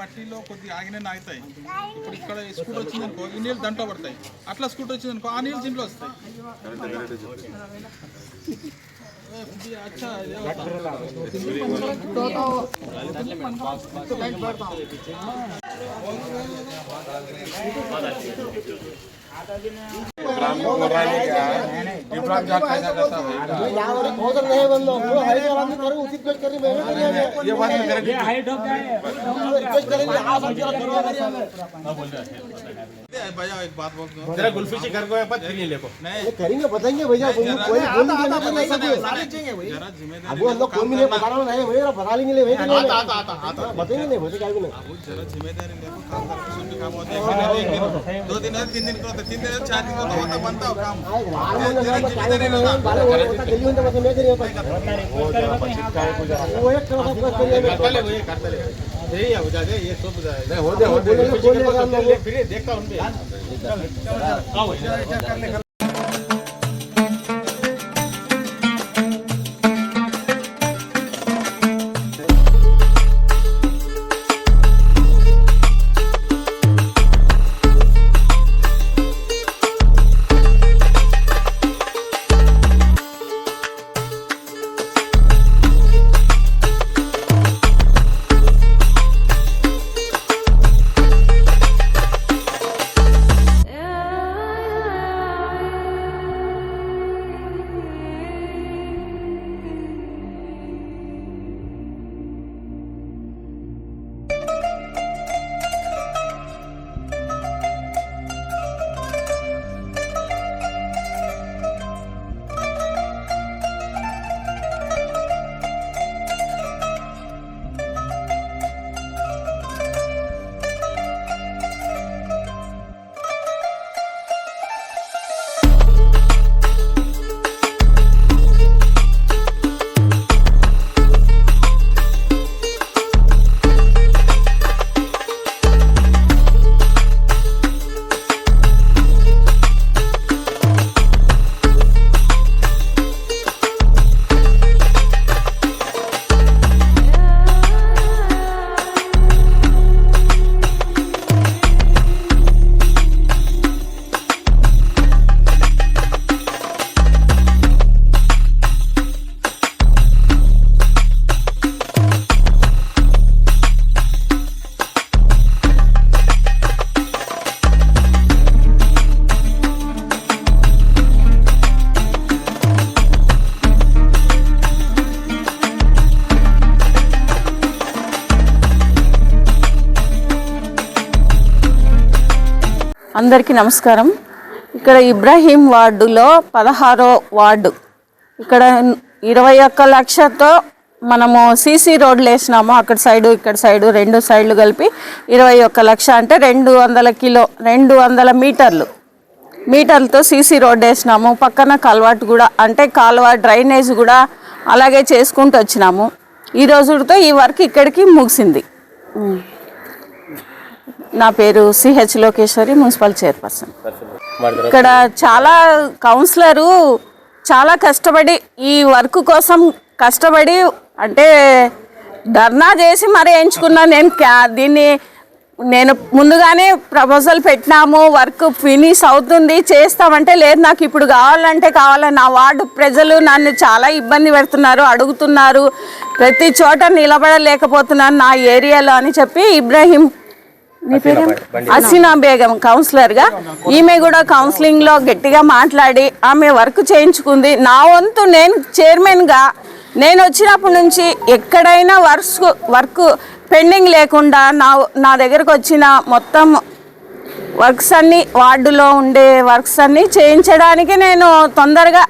మట్టిలో కొద్దిగా ఆగినే ఆగుతాయి ఇప్పుడు ఇక్కడ స్కూటర్ వచ్చింది అనుకో ఈ నీళ్ళు దాంట్లో పడతాయి. అట్లా స్కూటర్ వచ్చింది అనుకో ఆ నీళ్ళు దీంట్లో వస్తాయి. అచ్చా हमको बोल रहा है क्या विप्लव जाट पैसा करता है ये बात मेरे रिक्वेस्ट करेंगे भैया एक बात बोल जरा गुल्फी जी घर को एक बार फिर लेको नहीं करेंगे बताएँगे भैया कोई कोई बोल नहीं बताएँगे सारे देंगे भैया जरा ज़िम्मेदारी अब लोग कौन मिले बता रहा नहीं भैया बता लेंगे भैया आता आता आता आता बताएँगे नहीं भैया क्या भी नहीं अब जरा ज़िम्मेदारी लेको काम कर सुन के काम होता है एक दिन दो दिन तीन दिन को तीन दिन चार दिन को होता बनता हो काम जरा ज़िम्मेदारी लेना बाले होता दिल्ली में मतलब मैं करिए वो एक तरफ़ करता ले करता ले हो दे हो दे बोलिए फिर देखता हूं అందరికీ నమస్కారం. ఇక్కడ ఇబ్రాహీం వార్డులో పదహారో వార్డు. ఇక్కడ ఇరవై ఒక్క లక్షతో మనము సీసీ రోడ్లు వేసినాము. అక్కడ సైడు ఇక్కడ సైడు రెండు సైడ్లు కలిపి ఇరవై ఒక్క లక్ష అంటే రెండు వందల కిలో రెండు వందల మీటర్లు. మీటర్లతో సీసీ రోడ్ వేసినాము. పక్కన కల్వాట్ కూడా అంటే కాలువ డ్రైనేజ్ కూడా అలాగే చేసుకుంటూ వచ్చినాము. ఈ రోజుతో ఈ వర్క్ ఇక్కడికి ముగిసింది. నా పేరు సిహెచ్ లోకేశ్వరి మున్సిపల్ చైర్పర్సన్. ఇక్కడ చాలా కౌన్సిలరు చాలా కష్టపడి ఈ వర్క్ కోసం కష్టపడి అంటే ధర్నా చేసి మరీ ఎంచుకున్నా నేను క్యా- దీన్ని నేను ముందుగానే ప్రపోజల్ పెట్టినాము వర్క్ ఫినిష్ అవుతుంది చేస్తామంటే లేదు నాకు ఇప్పుడు కావాలంటే కావాలని నా వార్డు ప్రజలు నన్ను చాలా ఇబ్బంది పెడుతున్నారు అడుగుతున్నారు ప్రతి చోట నిలబడలేకపోతున్నాను నా ఏరియాలో అని చెప్పి ఇబ్రాహీం అసీనా బేగం కౌన్సిలర్గా? ఈమె కూడా కౌన్సిలింగ్లో గట్టిగా మాట్లాడి ఆమె వర్క్ చేయించుకుంది. నా వంతు నేను చైర్మన్గా నేను వచ్చినప్పటి నుంచి ఎక్కడైనా వర్క్స్ వర్క్ పెండింగ్ లేకుండా నా నా దగ్గరకు వచ్చిన మొత్తం వర్క్స్ అన్ని వార్డులో ఉండే వర్క్స్ అన్ని చేయించడానికి నేను తొందరగా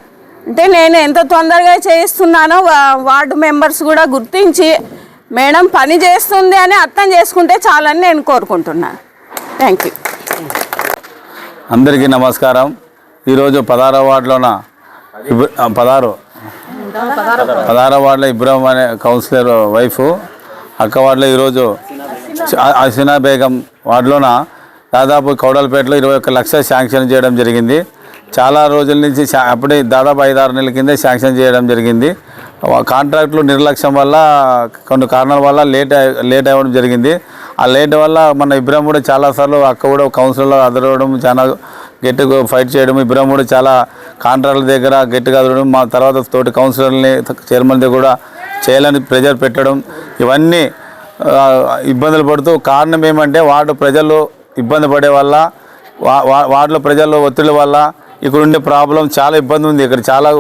అంటే నేను ఎంత తొందరగా చేయిస్తున్నానో వార్డు మెంబర్స్ కూడా గుర్తించి మేడం పని చేస్తుంది అని అర్థం చేసుకుంటే చాలని నేను కోరుకుంటున్నాను థ్యాంక్ యూ అందరికీ నమస్కారం. ఈరోజు పదహారవ వార్డులోన ఇబ్- ఆ, పదహారు. వార్డులో ఇబ్రాహిం అనే కౌన్సిలర్ వైఫ్. అక్క వార్డులో ఈరోజు అసినా బేగం వార్డులోన దాదాపు కౌడలపేటలో ఇరవై ఒక్క లక్షలు శాంక్షన్ చేయడం జరిగింది. చాలా రోజుల నుంచి అప్పుడే దాదాపు ఐదు ఆరు నెలల కిందే శాంక్షన్ చేయడం జరిగింది. కాంట్రాక్ట్లో నిర్లక్ష్యం వల్ల కొన్ని కారణాల వల్ల లేట్ లేట్ అవ్వడం జరిగింది. ఆ లేట్ వల్ల మన ఇబ్రాహిం కూడా చాలాసార్లు అక్క కూడా కౌన్సిలర్లో అదరవడం చాలా గట్టిగా ఫైట్ చేయడం ఇబ్రాహిం కూడా చాలా కాంట్రాక్టుల దగ్గర గట్టిగా అదరడం మా తర్వాత తోటి కౌన్సిలర్ని చైర్మన్ దగ్గర కూడా చేయాలని ప్రెజర్ పెట్టడం ఇవన్నీ ఇబ్బందులు పడుతూ కారణం ఏమంటే వార్డు ప్రజలు ఇబ్బంది పడే వల్ల వా- వా- వార్డులో ప్రజల్లో ఒత్తిడి వల్ల ఇక్కడ ఉండే ప్రాబ్లం చాలా ఇబ్బంది ఉంది. ఇక్కడ చాలా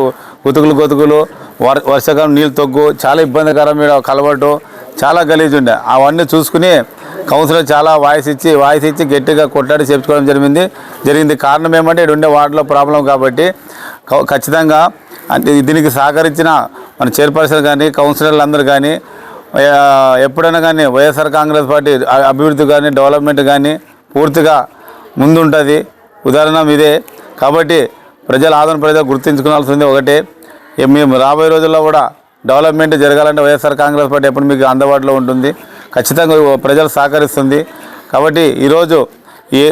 గుతుకులు గొతుకులు వర్ వర్షాకాలం నీళ్ళు తగ్గు చాలా ఇబ్బందికరమైన కలవటం చాలా గలీజ్ ఉండే. అవన్నీ చూసుకుని కౌన్సిలర్ చాలా వాయిస్ ఇచ్చి వాయిస్ ఇచ్చి గట్టిగా కొట్లాడి చేర్చుకోవడం జరిగింది. జరిగింది కారణం ఏమంటే ఇక్కడ ఉండే వార్డులో ప్రాబ్లం కాబట్టి ఖచ్చితంగా అంటే దీనికి సహకరించిన మన చైర్పర్సన్ కానీ కౌన్సిలర్లు అందరూ కానీ ఎప్పుడైనా కానీ వైఎస్ఆర్ కాంగ్రెస్ పార్టీ అభివృద్ధి కానీ డెవలప్మెంట్ కానీ పూర్తిగా ముందుంటుంది. ఉదాహరణ ఇదే. కాబట్టి ప్రజల ఆదరణ ప్రజలు గుర్తించుకోవాల్సింది ఒకటే. మేము రాబోయే రోజుల్లో కూడా డెవలప్మెంట్ జరగాలంటే వైఎస్ఆర్ కాంగ్రెస్ పార్టీ ఎప్పుడు మీకు అందుబాటులో ఉంటుంది. ఖచ్చితంగా ప్రజలు సహకరిస్తుంది. కాబట్టి ఈరోజు ఏ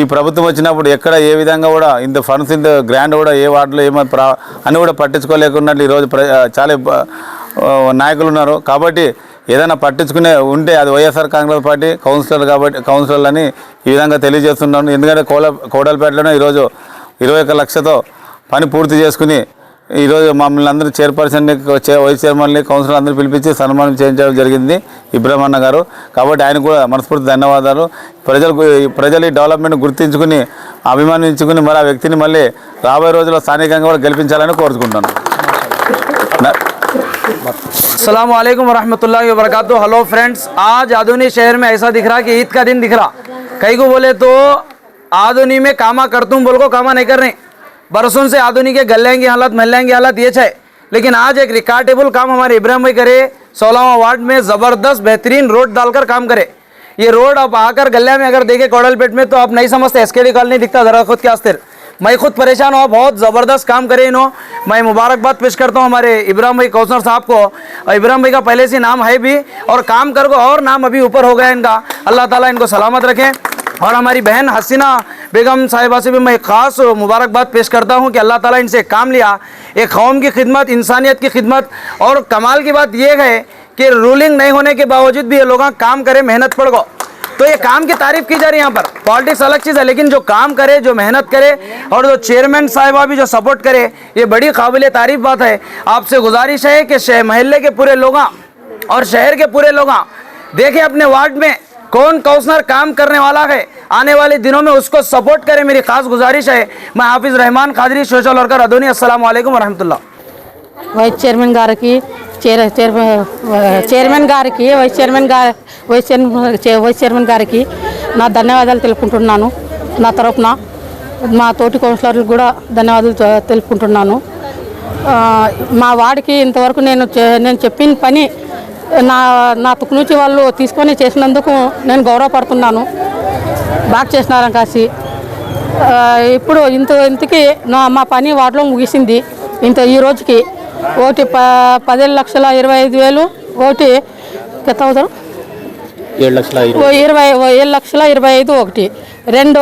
ఈ ప్రభుత్వం వచ్చినప్పుడు ఎక్కడ ఏ విధంగా కూడా ఇంత ఫండ్స్ ఇంత గ్రాండ్ కూడా ఏ వార్డులో ఏమో ప్రా అని కూడా పట్టించుకోలేకున్నట్లు ఈరోజు ప్ర చాలా నాయకులు ఉన్నారు. కాబట్టి ఏదైనా పట్టించుకునే ఉంటే అది వైఎస్ఆర్ కాంగ్రెస్ పార్టీ కౌన్సిలర్ కాబట్టి కౌన్సిలర్ అని ఈ విధంగా తెలియజేస్తున్నాను. ఎందుకంటే కోడ కోడలపేటలోనే ఈరోజు ఇరవై ఒక్క లక్షతో పని పూర్తి చేసుకుని ఈరోజు మమ్మల్ని అందరూ చైర్పర్సన్ని చే- వైస్ చైర్మన్ని కౌన్సిలర్ అందరూ పిలిపించి సన్మానం చేయించడం జరిగింది ఇబ్రహ్మన్న గారు కాబట్టి ఆయన కూడా మనస్ఫూర్తి ధన్యవాదాలు ప్రజలకు ప్రజలు ఈ డెవలప్మెంట్ గుర్తించుకుని అభిమానించుకుని మరి ఆ వ్యక్తిని మళ్ళీ రాబోయే రోజుల్లో స్థానికంగా కూడా గెలిపించాలని కోరుకుంటున్నాను నా- अल्लाम वरहमतुल्लाहि वबरकातुहू हेलो फ्रेंड्स आज आधुनी शहर में ऐसा दिख रहा कि ईद का दिन दिख रहा कई को बोले तो आधुनी में कामा कर तुम, बोल को कामा नहीं कर रहे बरसों से आधुनिक के गल्ले की हालत की हालत ये है लेकिन आज एक रिकॉर्डेबल काम हमारे इब्राहिम भाई करे, सोलहवा वार्ड में ज़बरदस्त बेहतरीन रोड डालकर काम करे। ये रोड आप आकर गले में अगर देखे कोडलपेट में तो आप नहीं समझते एसकेडी कॉलोनी दिखता, जरा खुद के आस्तिर। मैं खुद परेशान हुआ बहुत ज़बरदस्त काम करे इन्हों। मैं मुबारकबाद पेश करता हूँ हमारे इब्राहिम भाई कौसर साहब को। और इब्राहिम भाई का पहले से नाम है भी, और काम कर को और नाम अभी ऊपर हो गया इनका। अल्लाह ताला इनको सलामत रखें। और हमारी बहन हसीना बेगम साहिबा से भी मैं एक ख़ास मुबारकबाद पेश करता हूँ कि अल्लाह ताला इनसे काम लिया। एक कौम की खिदमत, इंसानियत की खिदमत और कमाल की बात यह है कि रूलिंग नहीं होने के बावजूद भी ये लोग काम करें, मेहनत पड़ गो। तो ये काम की तारीफ़ की जा रही है यहाँ पर। पॉलिटिक्स अलग चीज़ है, लेकिन जो काम करे, जो मेहनत करे और जो चेयरमैन साहिबा भी जो सपोर्ट करे, ये बड़ी काबिल तारीफ़ बात है। आपसे गुजारिश है कि महल्ले के पूरे लोग और शहर के पूरे लोग, देखें अपने वार्ड में कौन काउंसलर काम करने वाला है आने वाले दिनों में उसको सपोर्ट करें मेरी खास गुजारिश है मैं हाफिज़ रहमान खादरी सोशल वर्कर अदोनी अस्सलाम वालेकुम वरहमतुल्लाह వైస్ చైర్మన్ గారికి చైర్ చైర్మన్ చైర్మన్ గారికి వైస్ చైర్మన్ గారి వైస్ చైర్మన్ చే- వైస్ చైర్మన్ గారికి నా ధన్యవాదాలు తెలుపుకుంటున్నాను నా తరపున మా తోటి కౌన్సిలర్లకు కూడా ధన్యవాదాలు తె- తెలుపుకుంటున్నాను ఆ, మా వాడికి ఇంతవరకు నేను చే- నేను చెప్పిన పని నా నా తుక్కు నుంచి వాళ్ళు తీసుకొని చేసినందుకు నేను గౌరవపడుతున్నాను. బాగా చేసినారని కాసి ఇప్పుడు ఇంత ఇంతకి నా మా పని వాటిలో ముగిసింది ఇంత ఈ రోజుకి. ఒకటి ప పదిహేను లక్షల ఇరవై ఐదు వేలు ఒకటి ఎంత అవుతారు? ఏడు లక్షల ఇరవై ఏడు లక్షల ఇరవై ఐదు ఒకటి. రెండు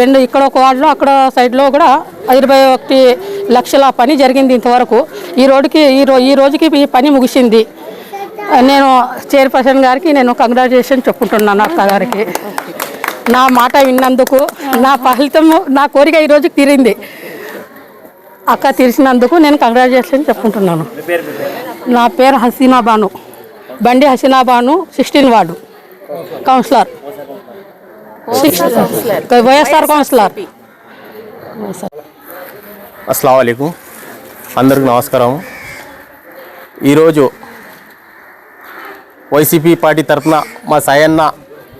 రెండు ఇక్కడ ఒక వార్డులో అక్కడ సైడ్లో కూడా ఇరవై ఒకటి లక్షల పని జరిగింది ఇంతవరకు. ఈ రోడ్డుకి ఈ రో ఈ రోజుకి ఈ పని ముగిసింది. నేను చైర్పర్సన్ గారికి నేను కంగ్రాచులేషన్ చెప్పుకుంటున్నాను అక్క గారికి. నా మాట విన్నందుకు నా ఫలితము నా కోరిక ఈ రోజుకి తీరింది. అక్క తీర్చినందుకు నేను కంగ్రాచులేషన్ చెప్పుకుంటున్నాను. నా పేరు హసీనా బాను. బండి Haseena Banu sixteen ward. Councillor. YSR councillor. అస్సలం అందరికి నమస్కారం ఈరోజు వైసీపీ పార్టీ తరఫున మా సాయన్న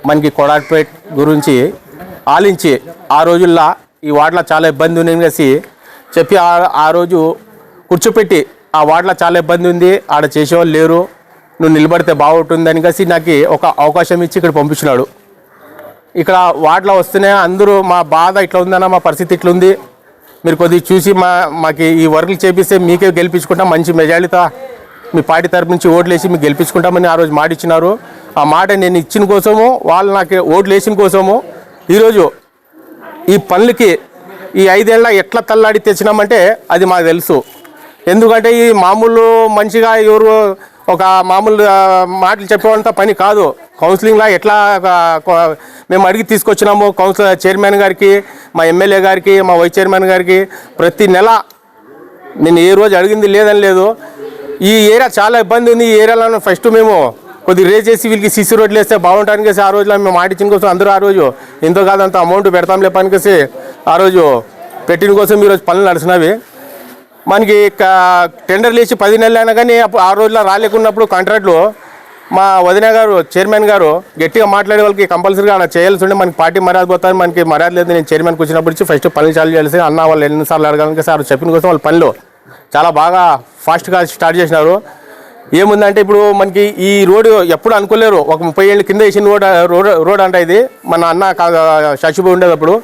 మనకి కొడాట్పేట్ గురించి ఆలించి ఆ రోజుల్లో ఈ వార్డులో చాలా ఇబ్బంది ఉంది అనేసి చెప్పి ఆ రోజు కూర్చోపెట్టి ఆ వార్డులో చాలా ఇబ్బంది ఉంది ఆడ చేసేవాళ్ళు లేరు నువ్వు నిలబడితే బాగుంటుంది అనేసి నాకు ఒక అవకాశం ఇచ్చి ఇక్కడ పంపించినాడు. ఇక్కడ వార్డులో వస్తేనే అందరూ మా బాధ ఇట్లా ఉందన్న మా పరిస్థితి ఇట్లా ఉంది. మీరు కొద్దిగా చూసి మా మాకు ఈ వర్క్లు చేపిస్తే మీకే గెలిపించుకుంటాం మంచి మెజారిటీతో మీ పార్టీ తరపు నుంచి ఓట్లు వేసి మీకు గెలిపించుకుంటామని ఆ రోజు మాట ఇచ్చినారు. ఆ మాట నేను ఇచ్చిన కోసము వాళ్ళు నాకు ఓట్లు వేసిన కోసము ఈరోజు ఈ పనులకి ఈ ఐదేళ్ళ ఎట్లా తల్లాడి తెచ్చినామంటే అది మాకు తెలుసు. ఎందుకంటే ఈ మామూలు మంచిగా ఎవరు ఒక మామూలు మాటలు చెప్పేవంత పని కాదు. కౌన్సిలింగ్లో ఎట్లా మేము అడిగి తీసుకొచ్చినాము. కౌన్సిల్ చైర్మన్ గారికి మా ఎమ్మెల్యే గారికి మా వైస్ చైర్మన్ గారికి ప్రతి నెల నేను ఏ రోజు అడిగింది లేదని లేదు. ఈ ఏరియా చాలా ఇబ్బంది ఉంది. ఈ ఏరియాలో ఫస్ట్ మేము కొద్దిగా రేజ్ చేసి వీళ్ళకి సిసి రోడ్లు వేస్తే బాగుంటాను ఆ రోజులో మేము మాటిచ్చిన కోసం అందరూ ఆ రోజు ఎంతో కాదంత అమౌంట్ పెడతాం లేపనికేసి ఆ రోజు పెట్టిన కోసం ఈరోజు పనులు నడిచినవి మనకి టెండర్లు వేసి పది నెలలు అయినా కానీ ఆ రోజుల్లో రాలేకున్నప్పుడు కాంట్రాక్ట్లు మా వదిన గారు చైర్మన్ గారు గట్టిగా మాట్లాడే వాళ్ళకి కంపల్సరీగా అలా చేయాల్సి ఉండే. మనకి పార్టీ మర్యాద పోతాను మనకి మర్యాద లేదు. నేను చైర్మన్కి వచ్చినప్పటి ఫస్ట్ పనులు చాలు చేయాల్సి అన్న వాళ్ళు ఎన్నిసార్లు అడగాలని సార్ చెప్పిన కోసం వాళ్ళ పనులు. చాలా బాగా ఫాస్ట్గా స్టార్ట్ చేసినారు. ఏముందంటే ఇప్పుడు మనకి ఈ రోడ్డు ఎప్పుడు అనుకోలేరు. ఒక ముప్పై ఏళ్ళ కింద వేసిన రోడ్ రోడ్ రోడ్ అంట ఇది. మన అన్న శశిభు ఉండేటప్పుడు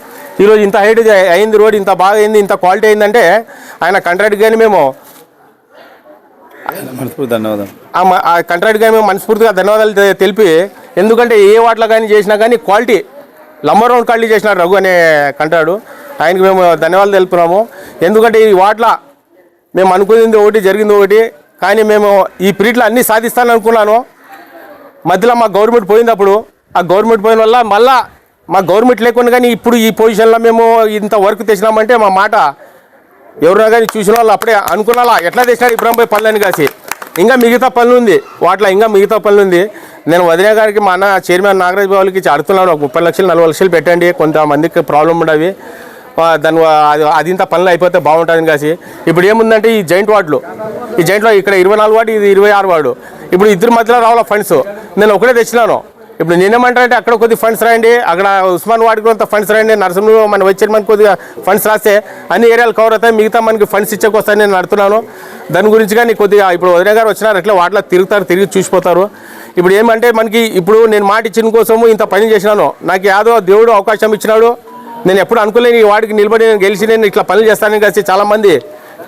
ఈరోజు ఇంత హైట్ అయింది రోడ్ ఇంత బాగా అయింది ఇంత క్వాలిటీ అయిందంటే ఆయన కంట్రాక్ట్ కానీ మేము మనస్ఫూర్తి ధన్యవాదాలు. ఆ కంట్రాక్ట్ కానీ మేము మనస్ఫూర్తిగా ధన్యవాదాలు తెలిపి ఎందుకంటే ఏ వాటిలో కానీ చేసినా కానీ క్వాలిటీ లంబర్ రౌండ్ క్వాలిటీ చేసినాడు రఘు అనే కంటాడు ఆయనకి మేము ధన్యవాదాలు తెలుపుతున్నాము. ఎందుకంటే ఈ వాటిలో మేము అనుకునేది ఒకటి జరిగింది ఒకటి కానీ మేము ఈ పీరియడ్లో అన్నీ సాధిస్తాను అనుకున్నాను. మధ్యలో మా గవర్నమెంట్ పోయింది అప్పుడు ఆ గవర్నమెంట్ పోయిన వల్ల మళ్ళా మా గవర్నమెంట్ లేకుండా కానీ ఇప్పుడు ఈ పొజిషన్లో మేము ఇంత వర్క్ తెచ్చినామంటే మా మాట ఎవరైనా కానీ చూసిన వాళ్ళు అప్పుడే అనుకున్నాలా? ఎట్లా తెచ్చినాడు ఇబ్రాహిం పోయి పనులని కాసి? ఇంకా మిగతా పనులు ఉంది. వాటిలో ఇంకా మిగతా పనులు ఉంది. నేను వదిన గారికి మా అన్న చైర్మన్ నాగరాజ్ బాబులకి అడుగుతున్నాను. ఒక ముప్పై లక్షలు నలభై లక్షలు పెట్టండి. కొంతమందికి ప్రాబ్లం ఉండవి. దాని అది అది ఇంత పనులు అయిపోతే బాగుంటుంది కాసి ఇప్పుడు ఏముందంటే ఈ జాయింట్ వార్డులు. ఈ జాయింట్లో ఇక్కడ ఇరవై నాలుగు వార్డు ఇది ఇరవై ఆరు వార్డు. ఇప్పుడు ఇద్దరు మధ్యలో రావాల ఫండ్స్ నేను ఒకటే తెచ్చినాను. ఇప్పుడు నేనేమంటానంటే అక్కడ కొద్ది ఫండ్స్ రాయండి అక్కడ ఉస్మాన్ వాడికి కొంత ఫండ్స్ రాయండి నరసింహ మన వచ్చే మనకి కొద్దిగా ఫండ్స్ రాస్తే అన్ని ఏరియాలు కవర్ అవుతాయి మిగతా మనకి ఫండ్స్ ఇచ్చకొస్తాయని నేను నడుతున్నాను దాని గురించి కానీ కొద్దిగా ఇప్పుడు వదిన గారు వచ్చినారు అట్లా వాటిలో తిరుగుతారు తిరిగి చూసిపోతారు. ఇప్పుడు ఏమంటే మనకి ఇప్పుడు నేను మాట ఇచ్చిన కోసము ఇంత పని చేసినాను. నాకు యాదో దేవుడు అవకాశం ఇచ్చినాడు. నేను ఎప్పుడు అనుకోలేని ఈ వాడికి నిలబడి నేను గెలిచి నేను ఇట్లా పనులు చేస్తానని కలిసి చాలామంది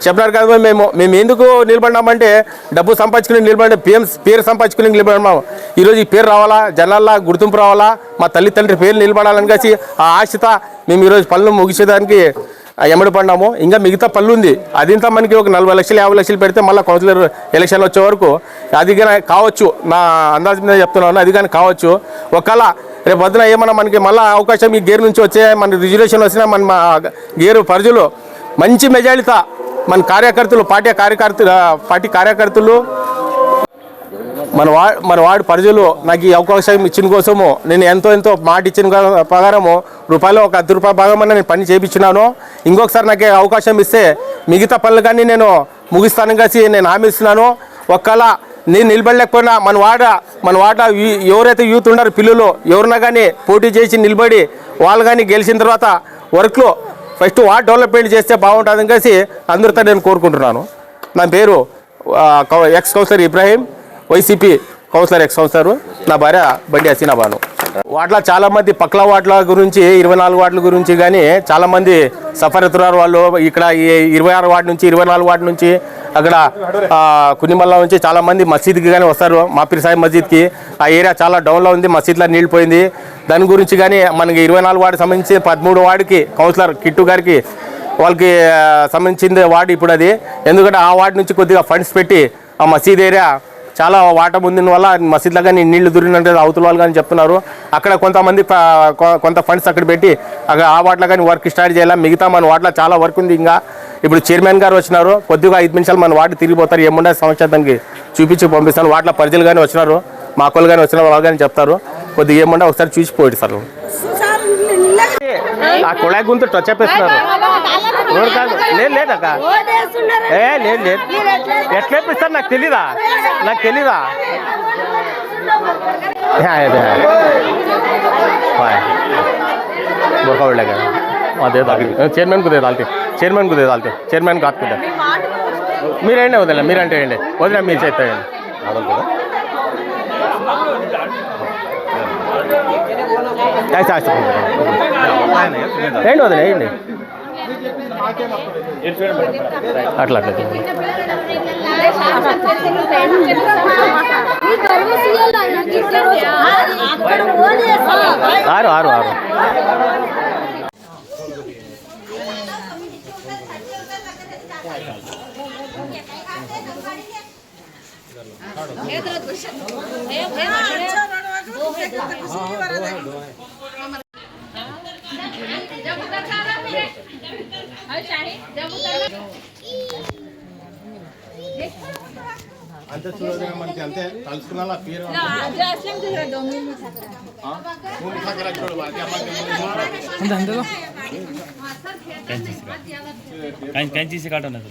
చెప్పినారు కదా మేము మేము ఎందుకు నిలబడినామంటే డబ్బు సంపాదించుకుని నిలబడి పిఎం పేరు సంపాదించుకుని నిలబడినాము. ఈరోజు ఈ పేరు రావాలా? జనాల్లో గుర్తింపు రావాలా? మా తల్లిదండ్రి పేరు నిలబడాలని కలిసి ఆ ఆశత మేము ఈరోజు పనులు ముగిసేదానికి ఎమ్మడి పడినాము. ఇంకా మిగతా పనులు ఉంది. అది ఇంత మనకి ఒక నలభై లక్షలు యాభై లక్షలు పెడితే మళ్ళీ కౌన్సిలర్ ఎలక్షన్ వచ్చే వరకు అది కానీ కావచ్చు. నా అందాజు మీద చెప్తున్నాను అది కానీ కావచ్చు. ఒకవేళ రేపు వద్దున ఏమన్నా మనకి మళ్ళీ అవకాశం ఈ గేర్ నుంచి వచ్చే మన రిజర్వేషన్ వచ్చినా మన మా గేరు పరిధిలో మంచి మెజారిటీ మన కార్యకర్తలు పార్టీ కార్యకర్తలు పార్టీ కార్యకర్తలు మన వా మన వాడి ప్రజలు నాకు ఈ అవకాశం ఇచ్చిన కోసము నేను ఎంతో ఎంతో మాట ఇచ్చిన ప్రకారము రూపాయలు ఒక అర్ధ రూపాయల భాగమని నేను పని చేయించినాను ఇంకొకసారి నాకు అవకాశం ఇస్తే మిగతా పనులు కానీ నేను ముగిస్తాను కలిసి నేను హామీ ఇస్తున్నాను. ఒక్కల నేను నిలబడలేకపోయినా మన వాడ మన వాడ ఎవరైతే యూత్ ఉన్నారో పిల్లలు ఎవరన్నా కానీ పోటీ చేసి నిలబడి వాళ్ళు కానీ గెలిచిన తర్వాత వర్క్లో ఫస్ట్ వార్డ్ డెవలప్మెంట్ చేస్తే బాగుంటుందని కలిసి అందరితో నేను కోరుకుంటున్నాను. నా పేరు cow- ex councillor Ibrahim YCP councillor ex councillor. నా భార్య బండి హసీనా బాను వాటిలో చాలా మంది పక్కల వాటిల గురించి ఇరవై నాలుగు వార్డుల గురించి కానీ చాలా మంది సఫర్ అవుతున్నారు వాళ్ళు ఇక్కడ ఈ ఇరవై ఆరు వాటి నుంచి ఇరవై నాలుగు వాటి నుంచి అక్కడ కునిమల్ల నుంచి చాలా మంది మసీద్కి కానీ వస్తారు. మాపిరి సాయి మసీద్కి. ఆ ఏరియా చాలా డౌన్లో ఉంది మసీద్లో నీళ్ళు పోయింది. దాని గురించి కానీ మనకి ఇరవై నాలుగు వాటికి సంబంధించి పదమూడు వాడికి కౌన్సిలర్ కిట్టు గారికి వాళ్ళకి సంబంధించింది వార్డు ఇప్పుడు అది. ఎందుకంటే ఆ వార్డు నుంచి కొద్దిగా ఫండ్స్ పెట్టి ఆ మసీద్ ఏరియా చాలా వాటర్ ఉందిన వల్ల మసీద్లో కానీ నీళ్ళు దొరికినట్టు అవతల వాళ్ళు కానీ చెప్తున్నారు. అక్కడ కొంతమంది కొంత ఫండ్స్ అక్కడ పెట్టి అక్కడ ఆ వాటిలో కానీ వర్క్ స్టార్ట్ చేయాలి? మిగతా మన వాటిలో చాలా వర్క్ ఉంది ఇంకా. ఇప్పుడు చైర్మన్ గారు వచ్చినారు. కొద్దిగా ఐదు నిమిషాలు మన వార్డు తిరిగిపోతారు. ఏముండే సమస్య దానికి చూపించి పంపిస్తాను. వాటిలో ప్రజలు కానీ వచ్చినారు. మా అక్కలు కానీ వచ్చిన వాళ్ళు కానీ చెప్తారు. కొద్దిగా ఏముండే ఒకసారి చూసిపోయి సార్. ఆ కుళాయి గుంతు టచ్ చెప్పేస్తున్నారు రోడ్ కాదు లేదు లేదక్క ఏ లేదు లేదు ఎట్లా ఇప్పిస్తారు నాకు తెలీదా నాకు తెలీదా हाँ है है हाँ बोरखा उड़ लगा हाँ दे डालते चेयरमैन को दे डालते चेयरमैन को दे डालते चेयरमैन का हाथ को दे మీరేండి వదిలే మీరంటే వేయండి వదిలే మీరు చేస్తాయండి ఆస్త ఆస్త వేయండి వదిలే వేయండి అట్లా అట్లా ఆరు ఆరు ఆరు అంతే చూడదు మనకి అంతే కలుసుకున్నా పేరు కంచి కాటం అదే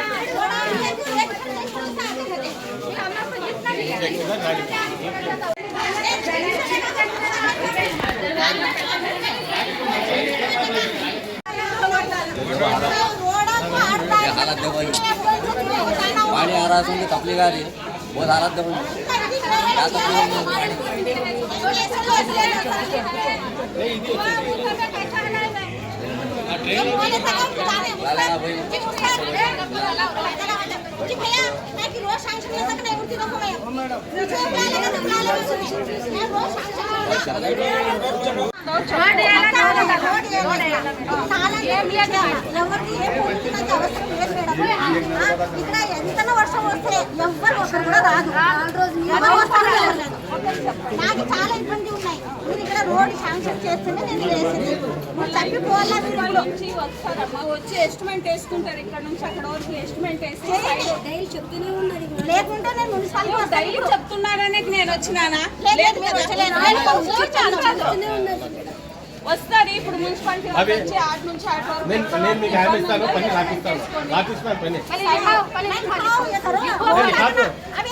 पाणी आरा रही तपली बहुत आरात दबून ट्रेन ఎవరికి ఏ అవసరం లేదు మేడం ఇక్కడ ఎంత వర్షం వస్తే ఎవ్వరు ఒకరు కూడా రాదు నాకు చాలా ఇబ్బంది ఉన్నాయి మీరు ఇక్కడ రోడ్ శాంక్షన్ చేస్తేనే నేను వేసింది మీరు తప్పిపోవాలా మీరు వచ్చి వస్తారమ్మా. వచ్చి ఎస్టిమేట్ వేసుకుంటారు ఇక్కడ నుంచి అక్కడ వరకు ఎస్టిమేట్ వేసి లేకుంటే నేను మున్సిపాలిటీ డైలీ చెప్తున్నారనే నేను వచ్చినానా? లేదు మీరు. వస్తారు ఇప్పుడు మున్సిపాలిటీ వాళ్ళు వచ్చి ఆట నుంచి ఆట వరకు నేను మీకు హామీ ఇస్తాను. పని రాపిస్తాను. రాపిస్తాను. పని అవి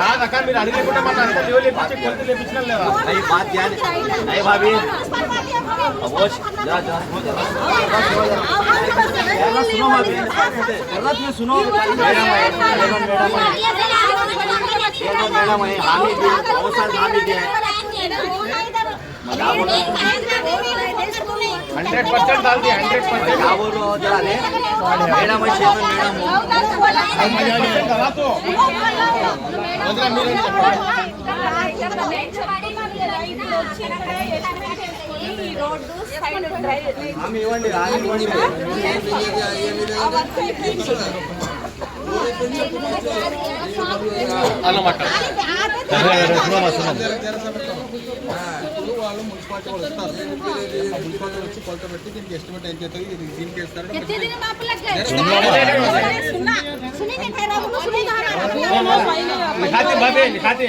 కాదక్క మీరు అడుగు లేకుండా మన అంతా లీవ్ లేపించి కొలుతు లేపించుకోను లేదా नहीं बात ध्यान नहीं भाभी अबोश जरा जरा जरा सुनो भाभी जरा तुम सुनो मैडम है मैडम मैडम है मैडम मैडम है हामी भी बहुत सारे हामी भी है हंड्रेड परसेंट डाल दिया हंड्रेड परसेंट क्या बोल रहे हो जरा ले मेरा मैं शेर में मेरा मुंह दवा तो पंद्रह मिनट हम इवन रानी बनी पे ये ये ये अल्लाह माता ఇప్పుడు వాళ్ళు మున్సిపాలిటీ వాళ్ళు వస్తారు ఆ మున్సిపాలిటీ వచ్చి కొలత పెట్టి దీనికి ఎస్టిమేట్ ఏం చేస్తుంది ఇది దీనికి వేస్తారు लिखाते बाबे लिखाते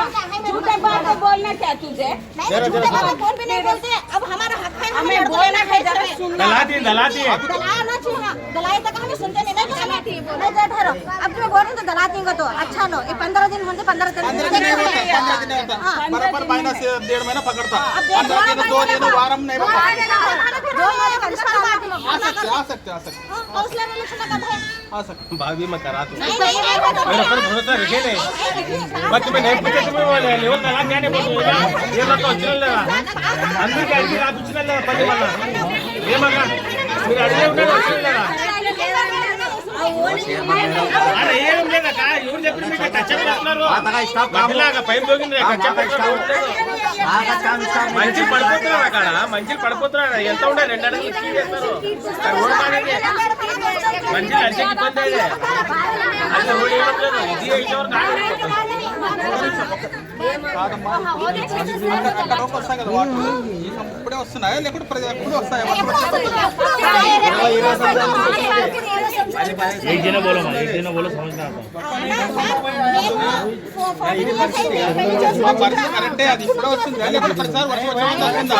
झूठे बात तो बोलना क्या तुझे कौन भी नहीं बोलते अब हमारा हक है हमें बोलना है जरा सुनना दलाती दलाती दलाल ना चाहिए दलाई तक हमें सुनते नहीं ना मैं जय ठहरो अब जो बोल तो गला देंगे तो अच्छा लो ये पंद्रह दिन होते पंद्रह दिन बराबर महीना से डेढ़ महीना पकड़ता पंद्रह दिन दो दिन वारम नहीं दो महीने का रिश्ता बात आ सकते आ सकते आ सकते काउंसलर इलेक्शन कब है आ सकते भाभी मत करा तू नहीं नहीं नहीं मेरे पर भरोसा रखे नहीं बस तुम्हें नहीं पूछे तुम्हें बोले लेवल तलाक क्या नहीं बोलूँगा ये मत तो వచ్చిన లేదా అందరికీ అడిగి రాదు వచ్చిన లేదా పని వల్ల ఏమన్నా మీరు అడిగే ఉంటారు వచ్చిన మంచి పడిపోతున్నారు అక్కడ మంచి పడిపోతున్నారు? ఎంత ఉండే? రెండు అడుగులు స్పీడ్ చేస్తారు. మంచి అంటే ఇబ్బంది అదే. అది రోడ్ ఇవ్వడం లేదు ఇది అయితే ఆగలేదు. అక్కడోకి వస్తాయి కదా వాటర్ ఇప్పుడే వస్తున్నాయా లేకుంటే ప్రతి ఎప్పుడు వస్తాయా एक जना बोलो माँ एक जना बोलो समझ में आता ఆ పరిస్థితి కరెక్టే అది ఇప్పుడే వస్తుందా లేకుంటే ప్రతిసారి వర్షం వచ్చిందా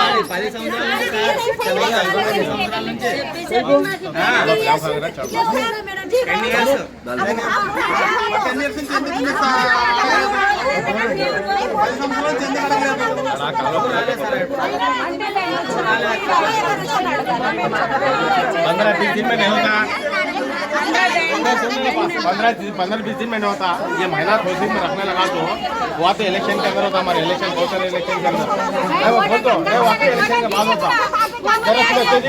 టెన్ ఇయర్స్ నుంచి ఎందుకు ఉంది సార్? పది సంవత్సరాల నుంచి ఎందుకు అడగలేదు? पंद्रह बीस दिन में नहीं होता। पंद्रह पंद्रह बीस दिन में नहीं होता। ये महीना दो दिन में रखने लगा तो वहाँ तो इलेक्शन के अंदर होता, हमारे इलेक्शन बहुत सारे इलेक्शन के अंदर। वो बोल दो वहाँ पे इलेक्शन के बाद होता। जरा सुनो दो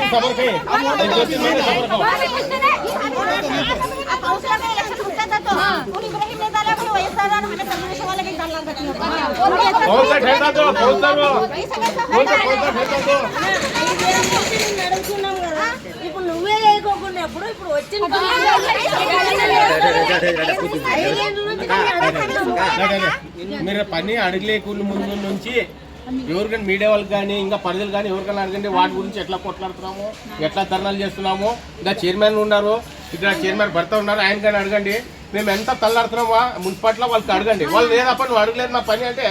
మీరు పని అడిగలే కూలి ముందు నుంచి. ఎవరికైనా మీడియా వాళ్ళకి కానీ ఇంకా ప్రజలు కానీ ఎవరికైనా అడగండి వాటి గురించి ఎట్లా కొట్లాడుతున్నాము ఎట్లా ధర్నాలు చేస్తున్నాము. ఇంకా చైర్మన్ ఉన్నారు ఇక్కడ చైర్మన్ భర్త ఉన్నారు ఆయన కానీ అడగండి. మేము ఎంత తల్లాడుతున్నామో మున్సిపాలిటీలో వాళ్ళకి అడగండి. వాళ్ళు లేదప్ప నువ్వు అడగలేదు నా పని అంటే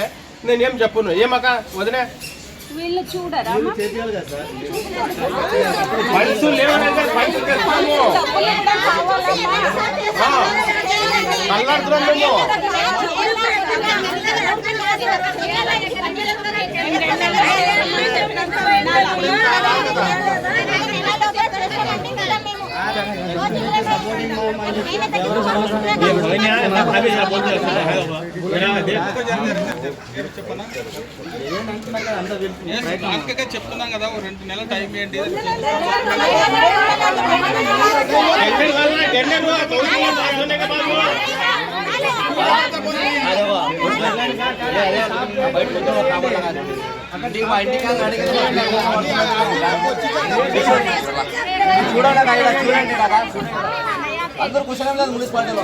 నేనేం చెప్పను. ఏమక్క? వదిలే వీళ్ళు చూడరా? లేవనంటే తెస్తాము తల్లాడుతున్నాం మేము. చెప్తున్నాం కదా రెండు నెలల టైం ఏంటి బయట చూడండి అక్కడ చూడండి కదా. అందరూ కుశలం లేదు మున్సిపాలిటీలో.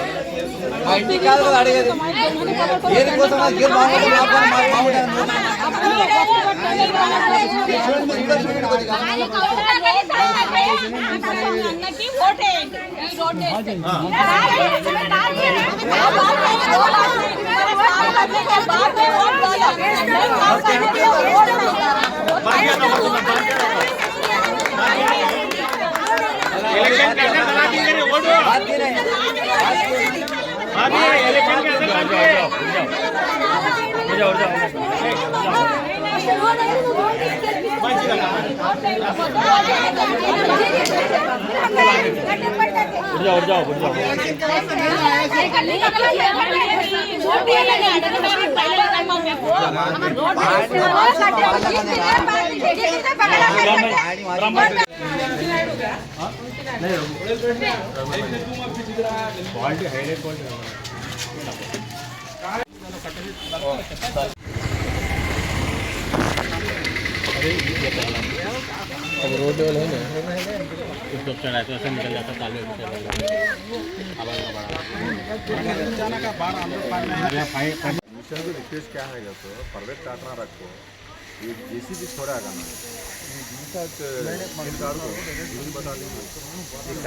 మా ఇంటికి కాదు కదా అడిగేది. దేనికోసం గేర్ బాగుంటుంది ಎಲೆಕ್ಷನ್ ಕ್ಯಾಂಡಿಡೇಟ್ ಆಗಿ ಓಡೋ ಬಾಕಿ ಇದೆ ಎಲೆಕ್ಷನ್ ಕ್ಯಾಂಡಿಡೇಟ್ ಆಗಿ ಓಡೋ ಬಾಕಿ ಇದೆ ಬಾಕಿ ಇದೆ जाओ जाओ जाओ अब रोड है ना। उसको चढ़ा तो ऐसे निकल जाता ताले में चला जाता मिशन को रिक्वेस्ट क्या है जैसे परवेट काटना रखो। ये जेसी भी छोड़ा का ना बता दीजिए एक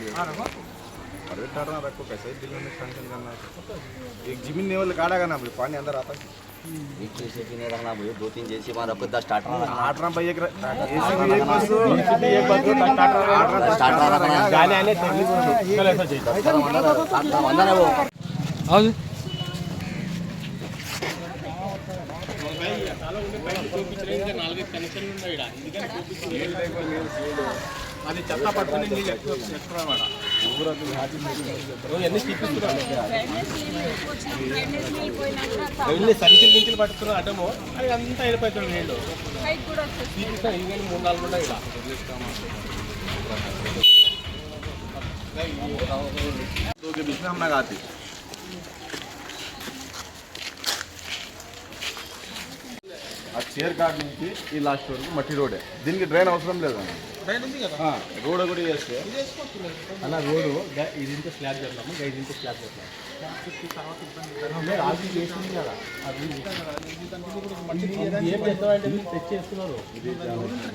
गया। ज़मीन लेवल काटा का ना पानी अंदर आता है। అది చెత్త పట్టుకుని చెప్తున్నా మేడం ఎన్ని చూపిస్తున్నావు ఎన్ని సంచులు గించులు పట్టుకున్నావు అడ్డము అది అంతా వెళ్ళిపోతుంది నీళ్ళు చూపిస్తా ఇది కానీ మూడు నాలుగు ఉన్నాయి ఇలా दो के बीच में हम लगाते ఆ చైర్ కార్డ్ నుంచి ఈ లాస్ట్ వరకు మట్టి రోడే దీనికి డ్రైన్ అవసరం లేదు రైలు ఉంది కదా రోడ్ కూడా చేస్తే అన్న రోడ్డు గా- ఇది ఇంత స్లాబ్ చేద్దాము ఇది ఇంత స్లాబ్ చేద్దాం లేదు, ఆల్రెడీ చేసింది కదా అది ఇది. ఏం చేస్తామంటే వీళ్ళు తెచ్చేస్తున్నారు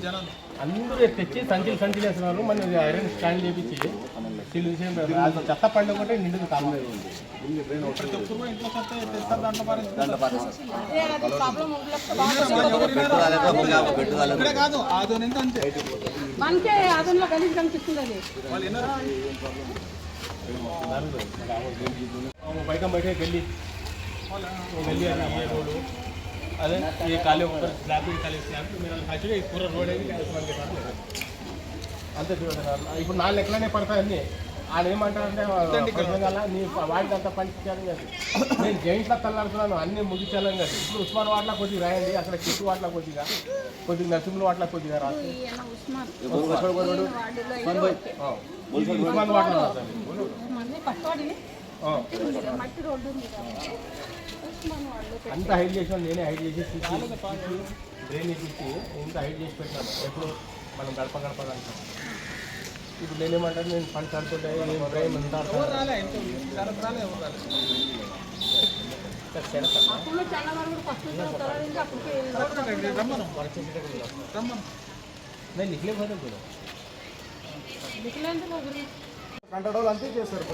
జనాలు అందరూ తెచ్చి సంచులు సంచులు వేస్తున్నారు. మన ఐరన్ స్టాండ్ చేపించి అది చెత్త పండుగ నిండుకు కూడా. పెట్టుకోవాలి. ఇక్కడే కాదు ఆదోని అంతే. మనకే అదనలో గలీజ్ కనిపిస్తుంది వాళ్ళు ఎన్నో బయట బయట గల్లీ గల్లీ అది ఏ రోడ్డు అదే ये काले ऊपर स्लैब ही काले स्लैब मेरा యాక్చువల్లీ పూర రోడ్ ఏది మనకి రాలేదు. అంతే చూడండి ఇప్పుడు నాలుగు లెక్కలనే పడతాయి అన్ని ఆయన ఏమంటారంటే కొంచెం నీ వాడికి అంత పంచాలని కాదు నేను జైంట్లో తల్లాడుతున్నాను అన్ని ముగించాలని కాదు ఇప్పుడు ఉస్మాన్ వాట్ల కొద్దిగా రాయండి అక్కడ చిట్టు వాట్ల కొద్దిగా కొద్దిగా నరసింహుల వాట్ల కొద్దిగా రాసి. ఉస్మాన్ వాట్ల. అంత హైట్ చేసిన నేనే హైట్ చేసి డ్రైన్ ఇప్పించి ఇంత హైట్ చేసి పెట్టినాను ఎప్పుడు మనం గడప గడప అంటాం ఇప్పుడు నేనేమంటాను నేను పని కడుతుంటే ఏం డ్రైన్ అంతా నేను నిఖిలే పోతే కూడా కంట్రోల్ వాళ్ళు అంతే చేస్తారు.